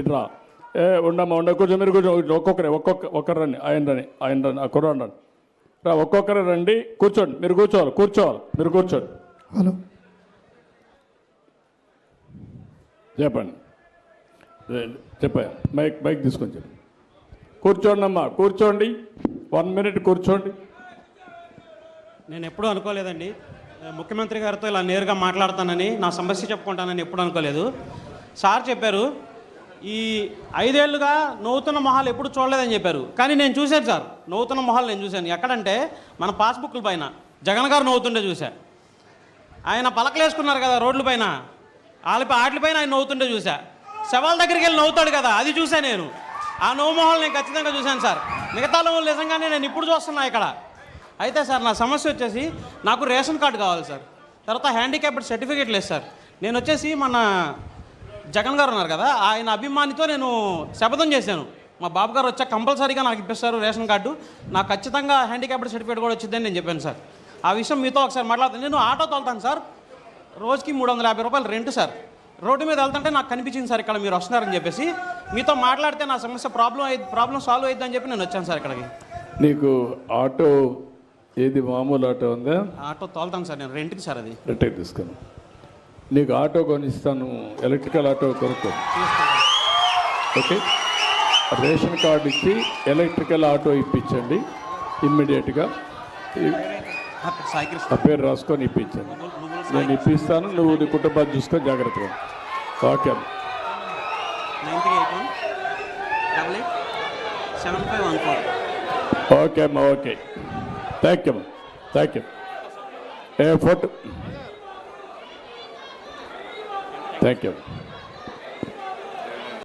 ఇట్రా. ఏ ఉండమ్మా ఉండ కూర్చో మీరు కూర్చో. ఇట్లా ఒక్కొక్కరే ఒక్కొక్క ఒక్కరు రండి. ఆయన రండి ఆయన రండి. ఆ కుర్రాడు రండి. రా ఒక్కొక్కరే రండి. కూర్చోండి. మీరు కూర్చోవాలి కూర్చోవాలి. మీరు కూర్చోండి. హలో. చెప్పండి. చెప్పా మైక్ మైక్ తీసుకొని చెప్పండి. కూర్చోండి అమ్మా కూర్చోండి. వన్ మినిట్ కూర్చోండి. నేను ఎప్పుడూ అనుకోలేదండి ముఖ్యమంత్రి గారితో ఇలా నేరుగా మాట్లాడతానని నా సమస్య చెప్పుకుంటానని ఎప్పుడు అనుకోలేదు. సార్ చెప్పారు ఈ ఐదేళ్ళుగా నవ్వుతున్న మొహాలు ఎప్పుడు చూడలేదని చెప్పారు. కానీ నేను చూశాను సార్. నవ్వుతున్న మొహాలు నేను చూశాను. ఎక్కడంటే మన పాస్బుక్ల పైన. జగన్ గారు నవ్వుతుండే చూశా. ఆయన పలకలు వేసుకున్నారు కదా రోడ్ల పైన. వాళ్ళ వాటిపైన ఆయన నవ్వుతుంటే చూశా. శవాల దగ్గరికి వెళ్ళి నవ్వుతాడు కదా అది చూసా నేను. ఆ నవ్వు మొహాలు నేను ఖచ్చితంగా చూశాను సార్. మిగతా నవ్వులు నిజంగానే నేను ఇప్పుడు చూస్తున్నా ఇక్కడ. అయితే సార్ నా సమస్య వచ్చేసి నాకు రేషన్ కార్డు కావాలి సార్. తర్వాత హ్యాండిక్యాప్డ్ సర్టిఫికేట్ లేదు సార్. నేను వచ్చేసి మన జగన్ గారు ఉన్నారు కదా ఆయన అభిమానితో నేను శపథం చేశాను. మా బాబు గారు వచ్చాక కంపల్సరీగా నాకు ఇప్పిస్తారు రేషన్ కార్డు. నాకు ఖచ్చితంగా హ్యాండిక్యాప్డ్ సర్టిఫికేట్ కూడా వచ్చిందని నేను చెప్పాను సార్. ఆ విషయం మీతో ఒకసారి మాట్లాడుతాను. నేను ఆటో తోలుతాను సార్. రోజుకి మూడు వందల యాభై రూపాయలు రెంట్ సార్. రోడ్డు మీద వెళ్తుంటే నాకు కనిపించింది సార్ ఇక్కడ మీరు వస్తున్నారని చెప్పేసి. మీతో మాట్లాడితే నా సమస్య ప్రాబ్లం అయ్యి ప్రాబ్లం సాల్వ్ అయ్యిద్దని చెప్పి నేను వచ్చాను సార్ ఇక్కడికి. నీకు ఆటో ఏది మామూలు ఆటో ఉందా? ఆటో తోలుతాను సార్ నేను. రెంట్కి సార్ అది. రిటైర్ తీసుకుని. నీకు ఆటో కొనిస్తాను ఎలక్ట్రికల్ ఆటో కొనుక్కో. ఓకే? రేషన్ కార్డు ఇచ్చి ఎలక్ట్రికల్ ఆటో ఇప్పించండి ఇమ్మీడియట్గా. ఆ పేరు రాసుకొని ఇప్పించండి. నేను ఇప్పిస్తాను నువ్వు నీ కుటుంబాన్ని చూసుకొని జాగ్రత్తగా ఓకే ఓకే అమ్మా okay. Thank you thank you a photo thank you